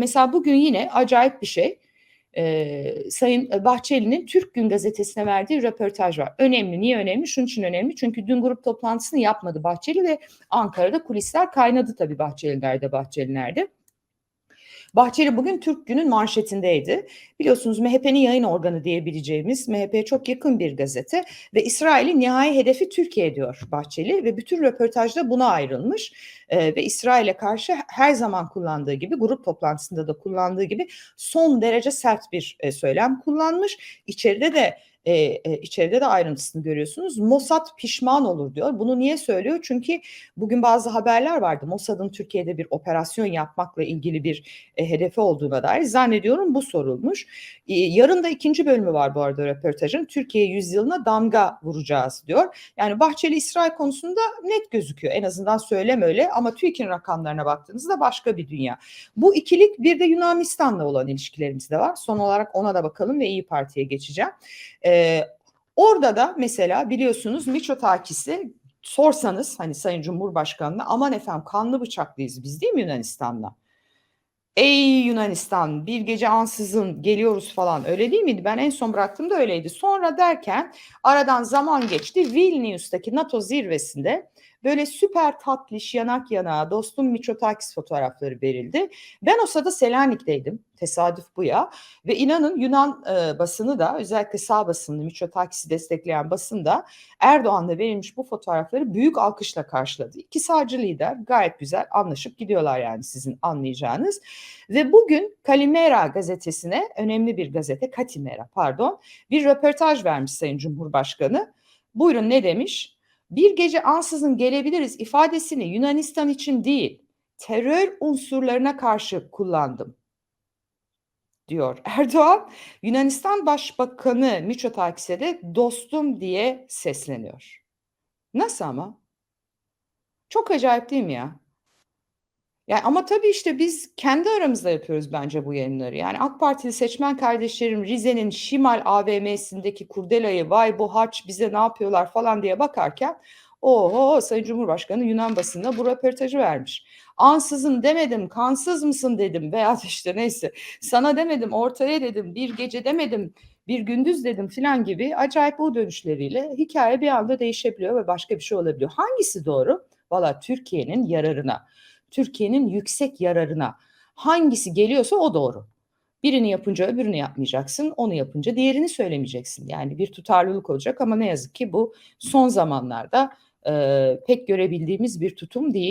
Mesela bugün yine acayip bir şey. Eee, Sayın Bahçeli'nin Türk Gün Gazetesi'ne verdiği röportaj var. Önemli. Niye önemli? Şunun için önemli. Çünkü dün grup toplantısını yapmadı Bahçeli ve Ankara'da kulisler kaynadı tabii Bahçeli nerede, Bahçeli nerede. Bahçeli bugün Türk Gün'ün manşetindeydi. Biliyorsunuz MHP'nin yayın organı diyebileceğimiz MHP'ye çok yakın bir gazete ve İsrail'in nihai hedefi Türkiye diyor Bahçeli ve bütün röportajda buna ayrılmış ee, ve İsrail'e karşı her zaman kullandığı gibi grup toplantısında da kullandığı gibi son derece sert bir e, söylem kullanmış. İçeride de e, e, içeride de ayrıntısını görüyorsunuz. Mossad pişman olur diyor. Bunu niye söylüyor? Çünkü bugün bazı haberler vardı. Mossad'ın Türkiye'de bir operasyon yapmakla ilgili bir e, hedefi olduğuna dair zannediyorum bu sorulmuş. E, yarın da ikinci bölümü var bu arada röportajın. Türkiye yüzyılına damga vuracağız diyor. Yani Bahçeli İsrail konusunda net gözüküyor. En azından söylem öyle ama TÜİK'in rakamlarına baktığınızda başka bir dünya. Bu ikilik bir de Yunanistan'la olan ilişkilerimiz de var. Son olarak ona da bakalım ve İyi Parti'ye geçeceğim. Ee, orada da mesela biliyorsunuz Miçotakis'i sorsanız hani Sayın Cumhurbaşkanı'na aman efendim kanlı bıçaklıyız biz değil mi Yunanistan'la? Ey Yunanistan bir gece ansızın geliyoruz falan öyle değil miydi? Ben en son bıraktığımda öyleydi. Sonra derken aradan zaman geçti. Vilnius'taki NATO zirvesinde böyle süper tatlış yanak yana dostum Miçotakis fotoğrafları verildi. Ben o sırada Selanik'teydim. Tesadüf bu ya. Ve inanın Yunan e, basını da özellikle sağ basını Miçotakis'i destekleyen basın da Erdoğan'la verilmiş bu fotoğrafları büyük alkışla karşıladı. İki sağcı lider gayet güzel anlaşıp gidiyorlar yani sizin anlayacağınız. Ve bugün Kalimera gazetesine önemli bir gazete Katimera pardon bir röportaj vermiş Sayın Cumhurbaşkanı. Buyurun ne demiş? Bir gece ansızın gelebiliriz ifadesini Yunanistan için değil terör unsurlarına karşı kullandım diyor Erdoğan. Yunanistan Başbakanı Miçotakis'e de dostum diye sesleniyor. Nasıl ama? Çok acayip değil mi ya? Yani ama tabii işte biz kendi aramızda yapıyoruz bence bu yayınları. Yani AK Partili seçmen kardeşlerim Rize'nin Şimal AVM'sindeki kurdelayı vay bu harç bize ne yapıyorlar falan diye bakarken oho Sayın Cumhurbaşkanı Yunan basında bu röportajı vermiş. Ansızın demedim, kansız mısın dedim veya işte neyse sana demedim, ortaya dedim, bir gece demedim, bir gündüz dedim filan gibi acayip bu dönüşleriyle hikaye bir anda değişebiliyor ve başka bir şey olabiliyor. Hangisi doğru? Valla Türkiye'nin yararına. Türkiye'nin yüksek yararına hangisi geliyorsa o doğru. Birini yapınca öbürünü yapmayacaksın, onu yapınca diğerini söylemeyeceksin. Yani bir tutarlılık olacak ama ne yazık ki bu son zamanlarda e, pek görebildiğimiz bir tutum değil.